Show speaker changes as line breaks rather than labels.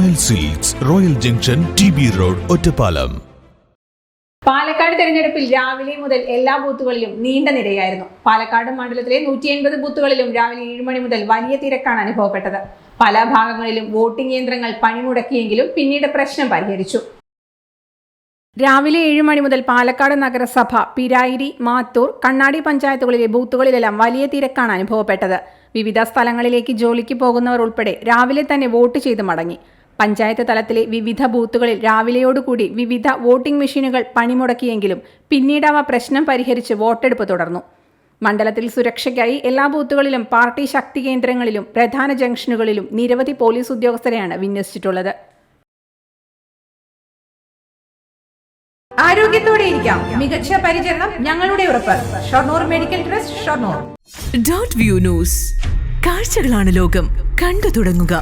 Royal silks royal junction T B road Ottapalam
Palakkad തെരഞ്ഞെടുപ്പിൽ രാവിലെ മുതൽ എല്ലാ ബൂത്തുകളിലും നീണ്ട നിരയായിരുന്നു. പാലക്കാട് മണ്ഡലത്തിലെ നൂറ്റി എൺപത് ബൂത്തുകളിലും രാവിലെ ഏഴ് മണി മുതൽ വലിയ തിരക്കാണ് അനുഭവപ്പെട്ടത്. പല ഭാഗങ്ങളിലും വോട്ടിംഗ് യന്ത്രങ്ങൾ പണിമുടക്കിയെങ്കിലും പിന്നീട് പ്രശ്നം പരിഹരിച്ചു. രാവിലെ ഏഴ് മണി മുതൽ പാലക്കാട് നഗരസഭ പിരായിരി മാത്തൂർ കണ്ണാടി പഞ്ചായത്തുകളിലെ ബൂത്തുകളിലെല്ലാം വലിയ തിരക്കാണ് അനുഭവപ്പെട്ടത്. വിവിധ സ്ഥലങ്ങളിലേക്ക് ജോലിക്ക് പോകുന്നവർ ഉൾപ്പെടെ രാവിലെ തന്നെ വോട്ട് ചെയ്ത് മടങ്ങി. പഞ്ചായത്ത് തലത്തിലെ വിവിധ ബൂത്തുകളിൽ രാവിലെയോടുകൂടി വിവിധ വോട്ടിംഗ് മെഷീനുകൾ പണിമുടക്കിയെങ്കിലും പിന്നീട് അവ പ്രശ്നം പരിഹരിച്ച് വോട്ടെടുപ്പ് തുടർന്നു. മണ്ഡലത്തിൽ സുരക്ഷയ്ക്കായി എല്ലാ ബൂത്തുകളിലും പാർട്ടി ശക്തി കേന്ദ്രങ്ങളിലും പ്രധാന ജംഗ്ഷനുകളിലും നിരവധി പോലീസ് ഉദ്യോഗസ്ഥരെയാണ് വിന്യസിച്ചിട്ടുള്ളത്. ആരോഗ്യത്തോടെ ഇരിക്കാം. മികച്ച പരിചരണം ഞങ്ങളുടെ ഉറപ്പ്. Shoranur medical trust Shoranur.
Dot view news. കാഴ്ചകളാണ് ലോകം. കണ്ടു തുടങ്ങുക.